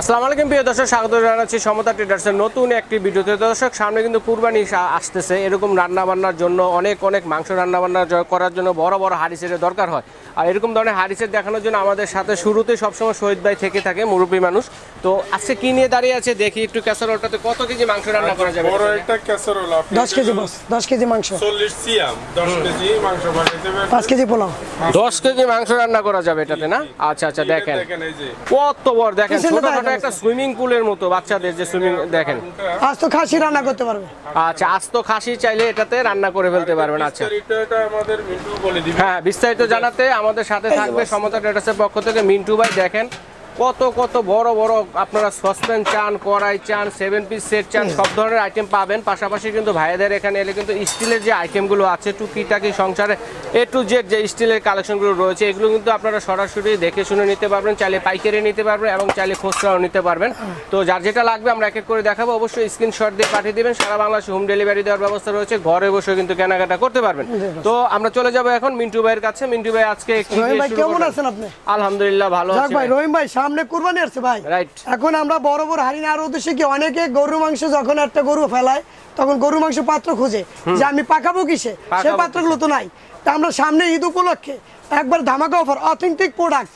আসসালামু আলাইকুম প্রিয় দর্শক স্বাগত জানাচ্ছি সমতা ট্রেডার্সের নতুন একটি ভিডিওতে। দর্শক সামনে কিন্তু কুরবানি আসতেছে। এরকম রান্না বান্নার জন্য অনেক অনেক মাংস রান্না বান্না করার জন্য বড় বড় হাড়িসের দরকার হয়। আর এরকম ধরনের হাড়িসের দেখানোর জন্য আমাদের সাথে শুরুতে সবসময় শহীদ ভাই থেকে থাকে মুরব্বী মানুষ। তো আজকে কি নিয়ে দাঁড়িয়ে আছে দেখি একটু ক্যাসারোলটাতে কত কেজি মাংস রান্না করা যাবে? বড় একটা ক্যাসারোল আপনি দশ কেজি বস দশ কেজি মাংস। চল্লিশ সিয়াম দশ কেজি মাংস বানাইতে পারবেন। পাঁচ কেজি পোলাও। দশ কেজি মাংস রান্না করা যাবে এটাতে না? আচ্ছা আচ্ছা দেখেন। দেখেন এই যে। কত বড় দেখেন পিছনে ছোটখাটো একটা। সুইমিং পুলের মতো বাচ্চাদের যে সুইমিং দেখেন। আজ তো খাসি রান্না করতে পারবে। আচ্ছা আস্ত খাসি চাইলে এটাতে রান্না করে ফেলতে পারবেন আচ্ছা। বিস্তারিত আমাদের মিন্টু বলে দিবে। হ্যাঁ বিস্তারিত জানাতে আমাদের সাথে থাকবে সমতা ট্রেডার্সের পক্ষ থেকে। মিন্টু ভাই দেখেন কত কত বড় বড় আপনারা সসপ্যান চান কড়াই চান সেভেন পিস সেট চান সব ধরনের আইটেম পাবেন। পাশাপাশি কিন্তু ভাইদের এখানে এলে কিন্তু স্টিলের যে আইটেমগুলো আছে টুকিটাকি সংসারে এ টু জেড যে স্টিলের কালেকশনগুলো রয়েছে এগুলো কিন্তু আপনারা সরাসরি দেখে শুনে নিতে পারবেন চাইলে পাইকারি নিতে পারবেন এবং চাইলে খুচরাও নিতে পারবেন। তো যার যেটা লাগবে আমরা এক এক করে দেখাবো। অবশ্যই স্ক্রিনশট দিয়ে পাঠিয়ে দেবেন। সারা বাংলাদেশে হোম ডেলিভারি দেওয়ার ব্যবস্থা রয়েছে। ঘরে বসে কিন্তু কেনাকাটা করতে পারবেন। তো আমরা চলে যাব এখন মিন্টু ভাইয়ের কাছে। মিন্টু ভাই আজকে কেমন আছেন আপনি? আলহামদুলিল্লাহ ভালো আছি। রহিম ভাই সামনে কুরবানি আসছে ভাই। এখন আমরা বড় বড় হাড়ি নেওয়ার উদ্দেশ্যে কি অনেকে গরু মাংস যখন একটা গরু ফেলায় তখন গরু মাংস পাত্র খুঁজে যে আমি পাকাবো কিসে? সেই পাত্রগুলো তো নাই। তা আমরা সামনে ঈদ উপলক্ষে একবার ধামাকা অফার অথেন্টিক প্রোডাক্ট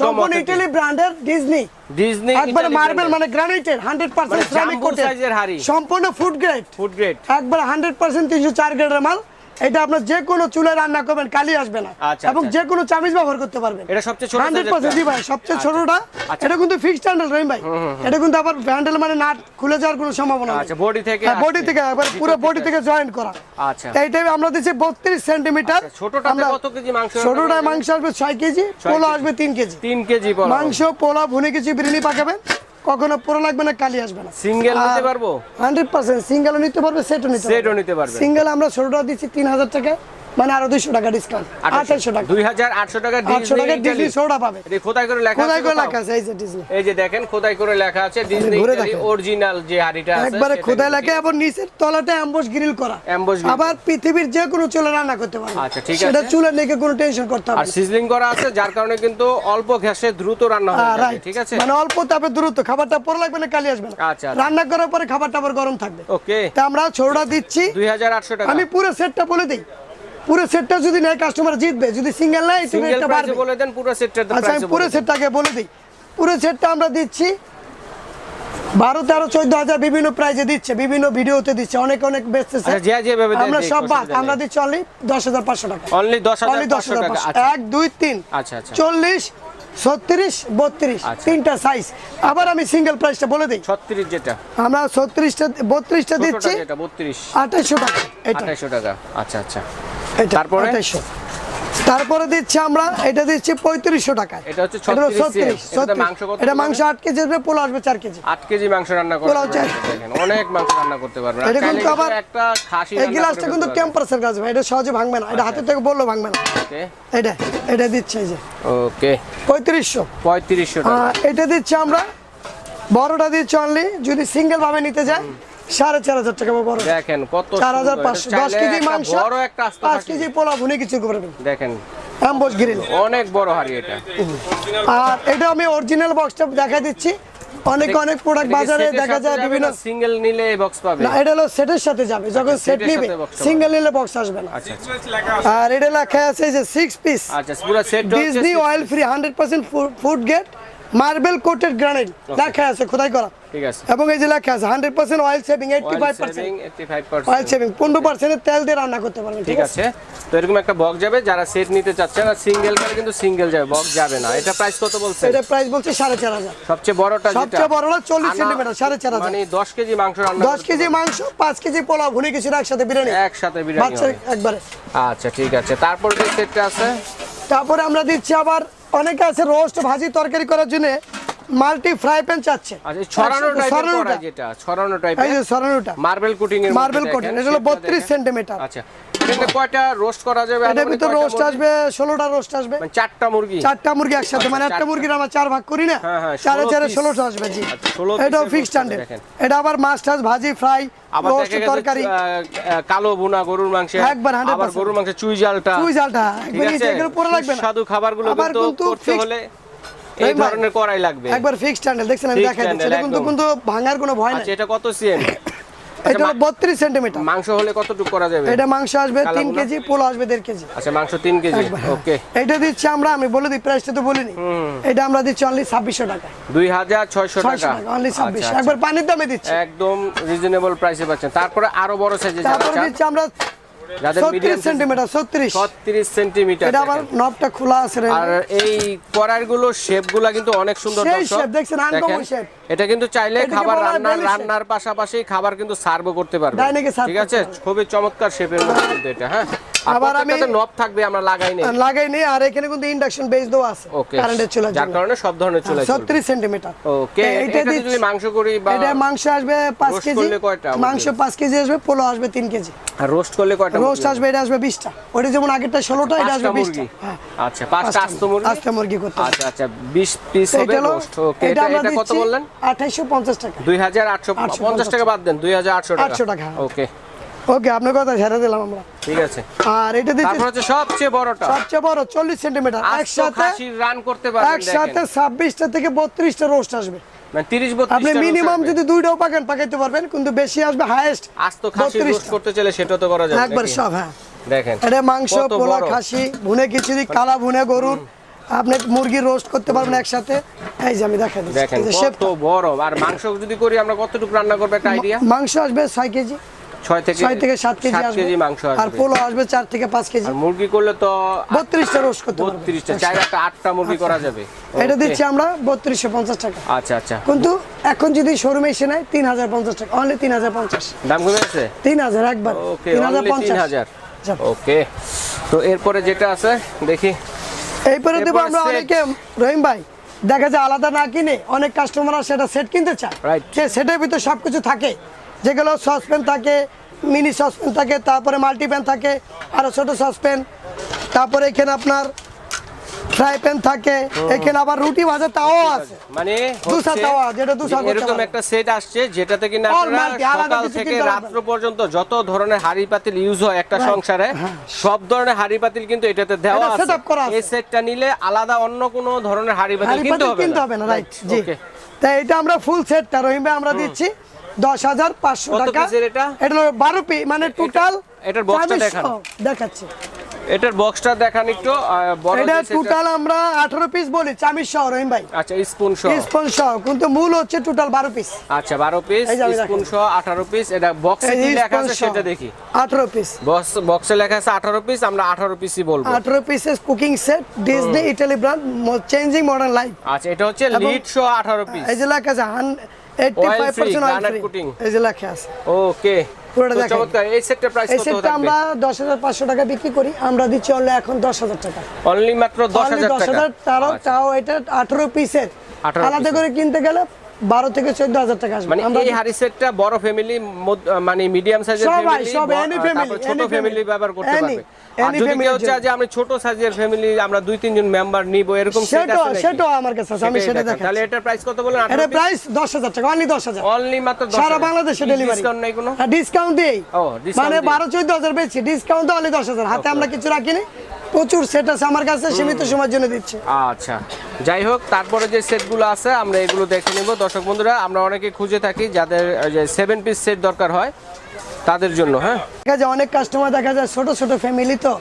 সম্পূর্ণ ইটালি ব্র্যান্ডের ডিজনি ডিজনি একবারে মার্বেল মানে গ্রানাইটের হান্ড্রেড মানে পার্সেন্ট সিরামিক jumbo কোটেড। সম্পূর্ণ ফুড গ্রেড ফুড গ্রেড একবার হান্ড্রেড পার্সেন্ট তিনশো চার গ্রেডের মাল এটা আপনার যে কোনো চুলে রান্না করবেন কালি আসবে না। আচ্ছা, এবং আচ্ছা। যে কোনো চামিচ ব্যবহার করতে পারবেন। এটা সবচেয়ে ছোট হান্ড্রেড size পার্সেন্ট ভাই সবচেয়ে ছোটটা। আচ্ছা। এটা কিন্তু ফিক্সড হ্যান্ডেল রহিম ভাই। এটা কিন্তু আবার হ্যান্ডেল মানে নাট খুলে যাওয়ার কোনো সম্ভাবনা আচ্ছা বডি থেকে বডি থেকে একবার পুরো বডি থেকে। জয়েন করা। আচ্ছা। এইটাই আমরা দিচ্ছি বত্রিশ সেন্টিমিটার আচ্ছা, ছোটটাতে কত কেজি মাংস ছোটটা মাংস আসবে ছয় কেজি ছয় পোলা আসবে তিন কেজি। তিন কেজি পর মাংস পোলা ভুনে কিছু বিরিয়ানি পাকাবেন। কখনো পুরো লাগবে না কালি আসবে না। সিঙ্গেল নিতে পারব? হান্ড্রেড পার্সেন্ট সিঙ্গেলও নিতে পারবে সেটও নিতে পারবে। সেটও নিতে পারবে। সিঙ্গেল আমরা ছোটটা দিচ্ছি তিন হাজার টাকা মানে আরও দুইশো টাকা ডিসকাউন্ট আঠাইশো টাকা। দুই হাজার আটশো টাকা আটশো টাকা ডিজনি সোডা পাবে। খোদাই করে লেখা কোথায় করে লেখা আছে এই যে ডিজনি এই যে দেখেন খোদাই করে লেখা আছে ডিজনি অরিজিনাল যে হাড়িটা আছে একবারে খোদাই লেখা এবং নিচের তলাটা অ্যাম্বস গ্রিল করা। Ambush আবার পৃথিবীর যে কোনো চুলে রান্না করতে পারবে। আচ্ছা, ঠিক সেটা চুলে নিয়ে কোনো টেনশন করতে হবে আর সিজলিং করা আছে যার কারণে কিন্তু অল্প গ্যাসে দ্রুত রান্না ঠিক আছে? মানে অল্প তাপে দ্রুত খাবারটা পরে লাগবে না কালি আসবে না। আচ্ছা, আচ্ছা। রান্না করার পরে খাবারটা আবার গরম থাকবে। ওকে তা আমরা ছোটটা দিচ্ছি। দুই হাজার আটশো টাকা। আমি পুরো সেটটা বলে দিই। পুরো সেটটা যদি নেয় কাস্টমার জিতবে যদি সিঙ্গেল নেয় একটু সিঙ্গেল রেটটা বাড়বে। বলে দেন পুরো সেটটার আচ্ছা আমি পুরো সেটটাকে বলে দিই। পুরো সেটটা আমরা দিচ্ছি। বারো তেরো চোদ্দ হাজার বিভিন্ন প্রাইজে দিচ্ছে বিভিন্ন ভিডিওতে দিচ্ছে অনেক অনেক বেচতেছে। আচ্ছা, আমরা সব বাদ আমরা দিচ্ছি অনলি দশ হাজার পাঁচশো টাকা। অনলি দশ হাজার পাঁচশো আচ্ছা। এক দুই তিন। আচ্ছা, আচ্ছা। চল্লিশ ছত্রিশ বত্রিশ। আচ্ছা। তিনটা সাইজ আবার আমি সিঙ্গেল প্রাইসটা বলে দিই। ছত্রিশ যেটা। আমরা ছত্রিশটা বত্রিশটা দিচ্ছি। আঠাইশশো টাকা এটা। আঠাইশো টাকা। আচ্ছা আচ্ছা। তারপরে? তারপরে দিচ্ছি আমরা এটা দিচ্ছি পঁয়ত্রিশশো টাকা এটা হচ্ছে হলো 36 ছত্রিশ এটাতে ছত্রিশ মাংস এটা মাংস আট কেজি আসবে পোলা আসবে চার কেজি। আট কেজি মাংস রান্না করতে অনেক মাংস রান্না করতে পারবেন এটা কিন্তু আবার একটা খাসি এই গ্লাসটা কিন্তু। টেম্পারেচার গাছ ভাই এটা সহজে ভাঙবে না। এটা হাতে থেকে বলল ভাঙবে না। এটা এটা দিচ্ছে এই যে। ওকে। পঁয়ত্রিশশো। পঁয়ত্রিশশো টাকা। এটা দিচ্ছি আমরা বড়টা দিচ্ছি অনলি যদি সিঙ্গেল ভাবে নিতে যায় সাড়ে চার হাজার টাকা বড়। দেখেন কত চার হাজার পাঁচশো। দশ কেজি মাংস বড় একটা পাঁচ কেজি পোলা ভুনে কিছু করবেন দেখেন। অ্যাম্বস গ্রিল। অনেক বড় হাড়ি এটা। আর এটা আমি অরিজিনাল বক্সটা দেখা দিচ্ছি। অনেক অনেক প্রোডাক্ট বাজারে দেখা যায় বিভিন্ন সিঙ্গেল নিলে বক্স পাবে। না এটা হলো সেটের সাথে যাবে। যখন সেট নিবে সিঙ্গেল নিলে বক্স আসবে না। আচ্ছা আচ্ছা। আর এটা লেখা আছে যে সিক্স পিস আচ্ছা পুরো set Disney oil free hundred percent food get marble coated granite লেখা আছে খোদাই করা ঠিক আছে এবং এই যে লেখা আছে hundred percent oil saving eighty five percent oil saving পনেরো পার্সেন্টের তেল দিয়ে রান্না করতে পারবেন ঠিক আছে? তো এরকম একটা বক্স যাবে যারা সেট নিতে চাচ্ছেন আর সিঙ্গেল করে কিন্তু সিঙ্গেল যাবে বক্স যাবে না। এটা প্রাইস কত বলছেন? এটা প্রাইস বলছে সাড়ে চার হাজার। সবচেয়ে বড়টা যেটা? সবচেয়ে বড়টা চল্লিশ আনা- সেন্টিমিটার সাড়ে চার হাজার। মানে দশ কেজি মাংস রান্না দশ কেজি মাংস পাঁচ কেজি পোলাও ভুনে কিছু একসাথে বিরিয়ানি। একসাথে বিরিয়ানি একবারে। আচ্ছা ঠিক আছে। তারপর যে সেটটা আছে? তারপরে আমরা দিচ্ছি আবার অনেকে আছে রোস্ট ভাজি তরকারি করার জন্য মাল্টি ফ্রাই প্যান চাচ্ছে। আচ্ছা ছড়ানো টাইপের ছড়ানোটা। যেটা ছড়ানো এই যে সরানোটা মার্বেল কোটিং মার্বেল কোটিং এটা হলো বত্রিশ সেন্টিমিটার। আচ্ছা কয়টা রোস্ট করা যাবে? এটার ভিতর রোস্ট আসবে ষোলোটা রোস্ট আসবে। মানে চারটা মুরগি? চারটা মুরগি একসাথে মানে একটা মুরগির আমরা চার ভাগ করি না? হ্যাঁ, হ্যাঁ, চারে চারে piece। ষোলোটা আসবে জি। আচ্ছা, 16 ফিক্স স্ট্যান্ডার্ড এটা আবার মাছ টাছ ভাজি ফ্রাই রোস্ট তরকারি। কালো ভুনা গরুর মাংস একবার 100% আবার গরুর মাংস চুই জালটা চুই জালটা এগুলো পরে লাগবে না। সুস্বাদু খাবারগুলো কিন্তু করতে হলে এই ধরনের কড়াই লাগবে। একবার ফিক্সড হ্যান্ডেল দেখছেন আমি দেখাই দিচ্ছি। এটা কিন্তু কিন্তু ভাঙার কোনো ভয় আচ্ছা নেই এটা কত সিএম এটা হলো বত্রিশ সেন্টিমিটার। মাংস হলে কতটুকু করা যাবে? এটা মাংস আসবে 3 কেজি পোলো আসবে 1.5 কেজি। আচ্ছা মাংস 3 কেজি ওকে। এটা দিচ্ছি আমরা আমি বলে দিই প্রাইসটা তো বলিনি। এটা আমরা দিচ্ছি অনলি ছাব্বিশশো টাকা। দুই হাজার ছয়শো ছয়শো টাকা টাকা অনলি আচ্ছা, ছাব্বিশ আচ্ছা। একবার পানির দামে দিচ্ছি। একদম রিজনেবল প্রাইসে পাচ্ছেন। তারপরে আরও বড় সাইজে তারপরে দিচ্ছি আমরা যাদের এটা আবার নবটা খোলা আছে। আর এই কড়াইগুলো শেপগুলো কিন্তু অনেক সুন্দর সেই দেখছেন, এটা কিন্তু চাইলে খাবার রান্নার রান্নার পাশাপাশি খাবার কিন্তু সার্ভ করতে পারবে ঠিক আছে? খুবই চমৎকার শেপের মধ্যে এটা হ্যাঁ? আবার আমি- নব থাকবে আমরা লাগাই নেই। লাগাই নেই আর এখানে কিন্তু ইন্ডাকশন বেস দেওয়া আছে কারেন্টের চুলা যার কারণে সব ধরনের চলে ছত্রিশ সেন্টিমিটার ওকে এটা যদি মাংস করি বা এটা মাংস আসবে পাঁচ roast কেজি? মাংস পাঁচ কেজি আসবে পোলো আসবে তিন কেজি। রোস্ট করলে কয়টা রোস্ট আসবে এটা আসবে বিশটা। ওটা যেমন আগেরটা ষোলোটা এটা আসবে বিশটা। মুরগি? হ্যাঁ আচ্ছা পাঁচটা আস্ত মুরগি? আস্ত মুরগি করতে আচ্ছা আচ্ছা 20 পিস হবে রোস্ট ওকে এটা এটা কত বললেন? আঠাইশো পঞ্চাশ টাকা। 2850 টাকা বাদ দেন 2800 টাকা। 800 টাকা, হ্যাঁ। ওকে ওকে আপনার কথা ছেড়ে দিলাম আমরা। ঠিক আছে। আর এটা তারপর হচ্ছে সবচেয়ে বড়টা। সবচেয়ে বড় চল্লিশ সেন্টিমিটার একসাথে রান করতে পারবেন একসাথে থেকে বত্রিশটা রোস্ট আসবে। মানে 30 32 আপনি মিনিমাম যদি দুইটাও পাকেন পাকাইতে পারবেন কিন্তু বেশি আসবে হাইয়েস্ট আস্ত খাসি রোস্ট করতে চাইলে সেটা তো করা যাবে একবার সব হ্যাঁ। দেখেন এটা মাংস পোলা। খাসি ভুনে খিচুড়ি কালা ভুনে গরুর। আপনি মুরগি রোস্ট করতে পারবেন একসাথে। এই যে আমি দেখা দিচ্ছি। দেখেন কত বড়। আর মাংস যদি করি আমরা কতটুকু রান্না করবে একটা আইডিয়া মাংস আসবে ছয় কেজি। 6 থেকে ছয় থেকে সাত কেজি কেজি মাংস আর পোলো আসবে চার থেকে পাঁচ কেজি। আর মুরগি করলে তো বত্রিশটা রোস্ট করতে পারবেন 32টা আটটা মুরগি করা যাবে। এটা দিচ্ছি আমরা বত্রিশশো পঞ্চাশ টাকা। আচ্ছা আচ্ছা। কিন্তু এখন যদি শোরুমে এসে নেয় তিন হাজার পঞ্চাশ টাকা অনলি তিন হাজার পঞ্চাশ। দাম কমে গেছে? তিন হাজার একবার। তিন হাজার পঞ্চাশ। 3000 ওকে তো এরপরে যেটা আছে দেখি। এইপরে দেবো আমরা অনেকে রহিম ভাই দেখা যায় আলাদা না কিনে অনেক কাস্টমার সেটা সেট কিনতে চায়। সেটের ভিতর সব কিছু থাকে। যেগুলো সসপ্যান থাকে মিনি সসপ্যান থাকে তারপরে মাল্টিপ্যান থাকে আরও ছোট সসপ্যান তারপরে এখানে আপনার ফ্রাই প্যান থাকে এখানে আবার রুটি ভাজা তাও আছে। মানে দুসা তাওয়া, যেটা দুসা এরকম একটা সেট আসছে যেটাতে কিনা All আপনারা multi, আলাদা সকাল থেকে রাত্র পর্যন্ত যত ধরনের হাড়ি পাতিল ইউজ হয় একটা সংসারে সব ধরনের হাড়ি পাতিল কিন্তু এটাতে দেওয়া হ্যাঁ। আছে। এই সেটটা নিলে আলাদা অন্য কোনো ধরনের হাড়ি পাতিল হাড়ি কিনতে হবে না। রাইট জি। তাই এটা আমরা ফুল সেটটা রহিম আমরা দিচ্ছি। দশ হাজার পাঁচশো টাকা। এটা? এটা হলো বারো পি মানে টোটাল এটার box-টা দেখান। দেখাচ্ছি। এটার বক্সটা দেখান একটু এটা টোটাল আমরা আঠারো পিস বলি চামির সহ রহিম ভাই। আচ্ছা স্পুন সহ। স্পন সহ কিন্তু মূল হচ্ছে টোটাল বারো পিস আচ্ছা বারো পিস এই যে আমি স্পুন সহ আঠারো পিস এটা বক্সে কি লেখা আছে সেটা দেখি। আঠারো পিস বক্স বক্সে লেখা আছে আঠারো পিস আমরা আঠারো পিসই বলব। Pieces cooking set Disney Italy brand changing modern life আচ্ছা এটা হচ্ছে লিড সহ পিস এই যে লেখা আছে এই যে লেখা আছে। ওকে পুরোটা চমৎকার এই প্রাইস কত আমরা পাঁচশো টাকা বিক্রি করি আমরা দিচ্ছি অনলি এখন দশ হাজার টাকা। অনলি মাত্র দশ Only হাজার টাকা? 10,000 আচ্ছা। তাও এটা পিসের আলাদা করে কিনতে গেলে বারো থেকে চোদ্দ হাজার টাকা আসবে। মানে এই হাড়ি সেটটা বড় ফ্যামিলি মানে মিডিয়াম সাইজের ফ্যামিলি সব, any family, ছোট ফ্যামিলি ব্যবহার করতে পারবে। আর যদি কেউ চায় যে আমি ছোট সাইজের ফ্যামিলি আমরা দুই তিনজন মেম্বার নিব এরকম সেট? সেটাও আমার কাছে আছে আমি সেটা তাহলে এটার প্রাইস কত বলেন? এটা প্রাইস দশ হাজার টাকা অনলি দশ হাজার। অনলি মাত্র 10 সারা বাংলাদেশে ডেলিভারি ডিসকাউন্ট নাই কোনো? ডিসকাউন্ট দিই। ও, মানে দিই। বারো চোদ্দ হাজার বেশি ডিসকাউন্ট তো অনলি দশ হাজার। হাতে আমরা কিছু রাখিনি প্রচুর সেট আছে আমার কাছে সীমিত সময়ের জন্য দিচ্ছি। আচ্ছা। যাই হোক তারপরে যে সেটগুলো আছে আমরা এগুলো দেখে নিব। দর্শক বন্ধুরা আমরা অনেকে খুঁজে থাকি যাদের যে সেভেন পিস সেট দরকার হয় তাদের জন্য হ্যাঁ? দেখা যায় অনেক কাস্টমার দেখা যায় ছোট ছোট ফ্যামিলি তো।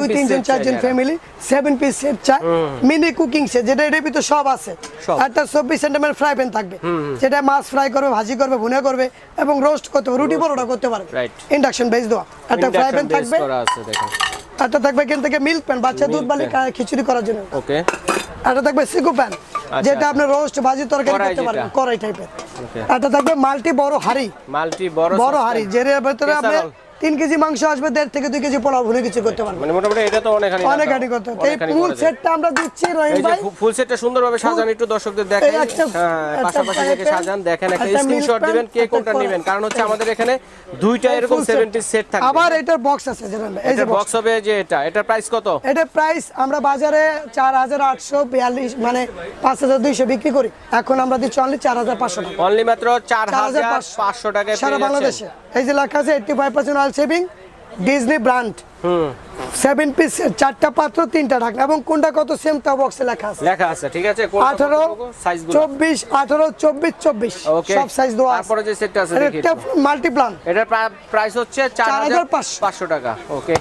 দুই তিনজন চারজন ফ্যামিলি সেভেন পিস সেট চায় মিনি কুকিং সেট যেটা এটার ভিতরে সব আছে। একটা চব্বিশ সেন্টিমিটার ফ্রাই প্যান থাকবে। যেটা মাছ ফ্রাই করবে ভাজি করবে ভুনে করবে এবং রোস্ট করতে পারবে রুটি পরোটা করতে পারবে। ইন্ডাকশন বেস দেওয়া। একটা ফ্রাই প্যান থাকবে। একটা থাকবে এখান থেকে মিল্ক প্যান বাচ্চা দুধ বালি খিচুড়ি করার জন্য। ওকে একটা থাকবে সিকু প্যান যেটা আপনি রোস্ট ভাজি তরকারি করতে পারবেন। কড়াই টাইপের এটা একটা থাকবে মাল্টি বড় হাড়ি মাল্টি বড় বড়। হাড়ি যের ভেতরে আপনি। তিন কেজি মাংস আসবে দেড় থেকে দুই কেজি পোলাও ভুনে কিছু করতে পারবেন মানে মোটামুটি এটা তো অনেক রাখা- করতে এই ফুল সেটটা আমরা দিচ্ছি রহিম ভাই। ফুল সেটটা সুন্দরভাবে সাজান একটু দর্শকদের দেখেন হ্যাঁ পাশাপাশি pan, সাজান দেখেন একটা স্ক্রিনশট দিবেন কে কোনটা নেবেন। কারণ হচ্ছে আমাদের এখানে দুইটা এরকম 70 সেট থাকবে। আবার এটার বক্স আছে যেটা এই যে বক্স হবে যে এটা। এটার প্রাইস কত? এটা প্রাইস আমরা বাজারে চার হাজার আটশো বিয়াল্লিশ মানে পাঁচ হাজার দুইশো বিক্রি করি। এখন আমরা দিচ্ছি অনলি চার হাজার পাঁচশো টাকা। অনলি মাত্র চার চার হাজার পাঁচশো। টাকায় সারা বাংলাদেশে। এই যে লেখা আছে eighty five percent oil saving Disney brand seven piece চারটা পাত্র তিনটা ঢাকনা এবং কোনটা কত সেম তা বক্সে লেখা আছে। লেখা আছে ঠিক আছে? আঠারো চব্বিশ আঠারো চব্বিশ চব্বিশ। সব সাইজ দেওয়া আছে। তারপরে যে সেটটা আছে মাল্টিপ্লান এটা প্রাইস হচ্ছে চার হাজার 4,500 পাঁচশো। টাকা। ওকে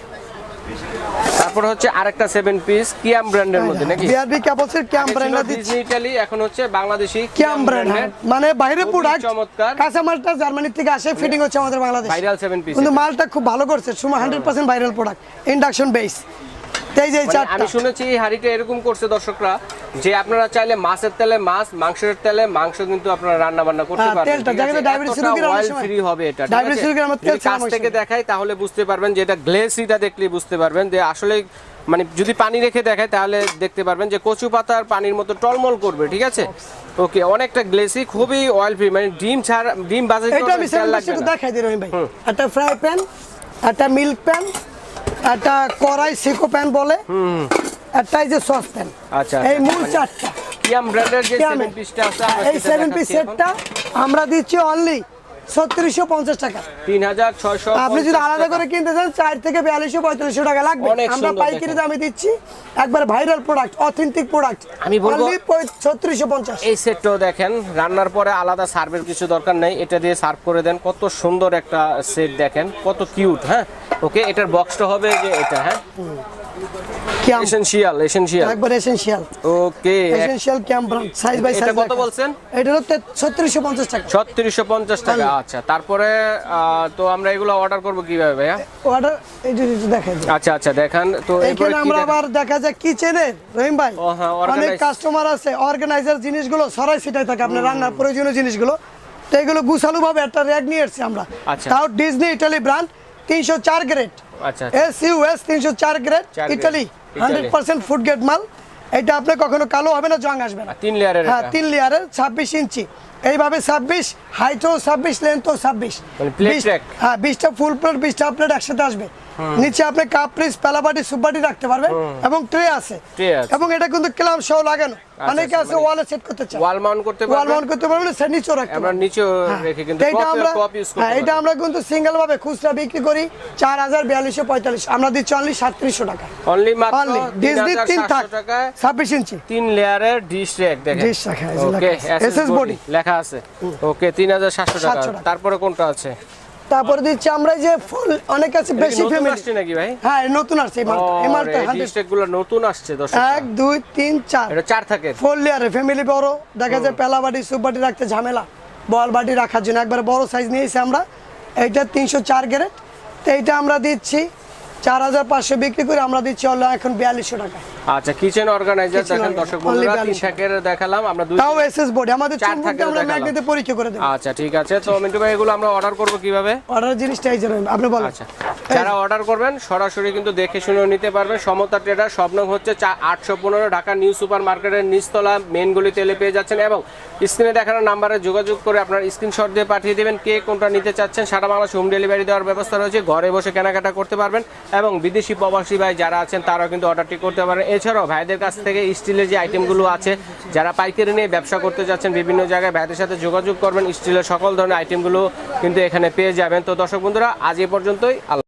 তারপর হচ্ছে আরেকটা 7 পিস কিয়াম ব্র্যান্ডের মধ্যে নাকি? বিআরবি ক্যাপসের কিয়াম দিচ্ছি। ডিজনি এখন হচ্ছে বাংলাদেশি কিয়াম ব্র্যান্ড মানে বাইরে প্রোডাক্ট চমৎকার। কাঁচা মালটা জার্মানি থেকে আসে ফিটিং হচ্ছে আমাদের বাংলাদেশ। ভাইরাল সেভেন পিস কিন্তু মালটা খুব ভালো করছে সুমা 100% ভাইরাল প্রোডাক্ট ইন্ডাকশন বেস এই যে চারটা। মানে আমি শুনেছি এই হাঁড়িটা এরকম করছে দর্শকরা যে আপনারা চাইলে মাছের তেলে মাছ মাংসের তেলে মাংস কিন্তু আপনারা রান্না বান্না করতে হ্যাঁ, পারবেন। তেলটা, যাকে এতটা রোগীরা অনেক সময়- free হবে এটা আছে? রোগীরা আমার তেল কাছ থেকে দেখাই তাহলে বুঝতে পারবেন যে এটা গ্লেসিটা দেখলেই বুঝতে পারবেন যে আসলে মানে যদি পানি রেখে দেখায় তাহলে দেখতে পারবেন যে কচু পাতার পানির মতো টলমল করবে ঠিক আছে? ওকে অনেকটা গ্লেসি খুবই অয়েল ফ্রি মানে ডিম ছাড়া ডিম বাজে এটা আমি দেখাই দিই রহিম ভাই। একটা ফ্রাই প্যান একটা মিল্ক প্যান একটা কড়াই সিকো প্যান বলে একটা এই যে সস প্যান। আচ্ছা, এই আচ্ছা, মূল মানে চারটা। কিয়াম ব্র্যান্ডের যে কিয়ামে। সেভেন পিসটা আছে এই সেভেন পিস সেটটা আমরা দিচ্ছি অনলি ছত্রিশশো পঞ্চাশ টাকা। তিন হাজার ছয়শো আপনি যদি আলাদা করে কিনতে চান চার থেকে বিয়াল্লিশশো পঁয়তাল্লিশশো টাকা লাগবে। অনেক আমরা পাইকারি দামে দিচ্ছি। একবার ভাইরাল প্রোডাক্ট অথেন্টিক প্রোডাক্ট আমি বলবো- ছত্রিশশো পঞ্চাশ। এই সেটটাও দেখেন রান্নার পরে আলাদা সার্ভের কিছু দরকার নেই। এটা দিয়ে সার্ভ করে দেন। কত সুন্দর একটা সেট দেখেন কত কিউট হ্যাঁ? ওকে এটার বক্সটা হবে যে এটা হ্যাঁ? ক্যাম্প এসেনশিয়াল এসেনশিয়াল একবার essential okay essential camp size by এটা সাইজ কত বলছেন? এটা হলো ছত্রিশশো পঞ্চাশ টাকা। ছত্রিশশো পঞ্চাশ টাকা আচ্ছা। তারপরে তো আমরা এগুলো অর্ডার করব কীভাবে ভাইয়া? অর্ডার এই যে দেখাই আচ্ছা আচ্ছা দেখান। তো এখানে আমরা আবার দেখা যায় কিচেনের রহিম ভাই। হ্যাঁ, অনেক কাস্টমার আছে অর্গানাইজার জিনিসগুলো সরাই সিটাই থাকে আপনার রান্নার প্রয়োজনীয় জিনিসগুলো। তো এগুলো গুছালু ভাবে একটা র্যাক নিয়ে এসেছি আমরা। আচ্ছা। তাও ডিজনি ইটালি ব্র্যান্ড তিনশো চার গ্রেড আচ্ছা এস ইউ এস তিনশো চার grade Italy. Hundred percent food grade মাল। এটা আপনি কখনো কালো হবে না জং আসবে না। তিন লেয়ারের হ্যাঁ তিন লেয়ারের ছাব্বিশ ইঞ্চি। এইভাবে ছাব্বিশ হাইটও ছাব্বিশ লেন্থও ছাব্বিশ। মানে। হ্যাঁ বিশটা ফুল প্লেট বিশটা প্লেট একসাথে আসবে। নিচে আপনি কাপ প্লিস পেলাবাটি সুপবাটি রাখতে পারবেন এবং ট্রে আছে। এবং এটা কিন্তু ক্লাম সহ লাগানো। অনেকে আচ্ছা, আছে মানে ওয়ালে সেট করতে চায়। ওয়াল মাউন্ট করতে ওয়াল মাউন্ট করতে পারবেন সে নিচেও রাখতে আমরা পারবেন। নিচেও হ্যাঁ। রেখে কিন্তু এটা আমরা হ্যাঁ এটা আমরা কিন্তু সিঙ্গেল ভাবে খুচরা বিক্রি করি চার হাজার বিয়াল্লিশশো পঁয়তাল্লিশ। আমরা দিচ্ছি অনলি সাতত্রিশশো টাকা। অনলি মাত্র অনলি ডিজনি তিন থাক। 3700 টাকায় ছাব্বিশ ইঞ্চি। তিন লেয়ারের ডিশ র্যাক দেখেন। যে ওকে এসএস বডি। লেখা আছে। ওকে 3700 টাকা। 700 টাকা। তারপরে কোনটা আছে? তারপরে দিচ্ছি আমরা যে ফুল অনেক আছে বেশি ফ্যামিলি আসছে নাকি ভাই? হ্যাঁ নতুন আসছে এই মালটা এই মালটা হান্ড্রেড নতুন আসছে দর্শক। এক দুই তিন চার। এটা চার থাকে। ফোর লেয়ারে ফ্যামিলি বড়। দেখা যায় পেলা বাটি সুপ বাটি রাখতে ঝামেলা। বল বাটি রাখার জন্য একবার বড় সাইজ নিয়েছি আমরা। এইটা তিনশো চার গ্রেড তো এইটা আমরা দিচ্ছি চার হাজার পাঁচশো বিক্রি করে আমরা দিচ্ছি হলো এখন বিয়াল্লিশশো টাকা আচ্ছা কিচেন অর্গানাইজার দেখেন দর্শক বন্ধুরা তিন। থাকের দেখালাম আমরা দুই তাও এসএস বোর্ড আমাদের চুম্বুকটা আমরা ম্যাগনেটে পরীক্ষা করে দেবো। আচ্ছা ঠিক আছে। তো মিন্টু ভাই এগুলো আমরা অর্ডার করব কীভাবে? অর্ডার জিনিসটা এই যে রহিম, আপনি বলেন। আচ্ছা যারা অর্ডার করবেন সরাসরি কিন্তু দেখে শুনে নিতে পারবেন। সমতা ট্রেডার স্বপ্ন হচ্ছে আটশো পনেরো ঢাকা নিউ সুপার মার্কেটের নিচতলা মেন গলি তেলে পেয়ে যাচ্ছেন এবং স্ক্রিনে দেখানো নাম্বারে যোগাযোগ করে আপনার স্ক্রিনশট দিয়ে পাঠিয়ে দেবেন কে কোনটা নিতে চাচ্ছেন। সারা বাংলাদেশ হোম ডেলিভারি দেওয়ার ব্যবস্থা রয়েছে। ঘরে বসে কেনাকাটা করতে পারবেন এবং বিদেশি প্রবাসী ভাই যারা আছেন তারাও কিন্তু অর্ডারটি করতে পারেন। এছাড়াও ভাইদের কাছ থেকে স্টিলের যে আইটেমগুলো আছে, যারা পাইকারি নিয়ে ব্যবসা করতে যাচ্ছেন বিভিন্ন জায়গায়, ভাইদের সাথে যোগাযোগ করবেন, স্টিলের সকল ধরনের আইটেমগুলো কিন্তু এখানে পেয়ে যাবেন। তো দর্শক বন্ধুরা, আজ এ পর্যন্তই, আল্লাহ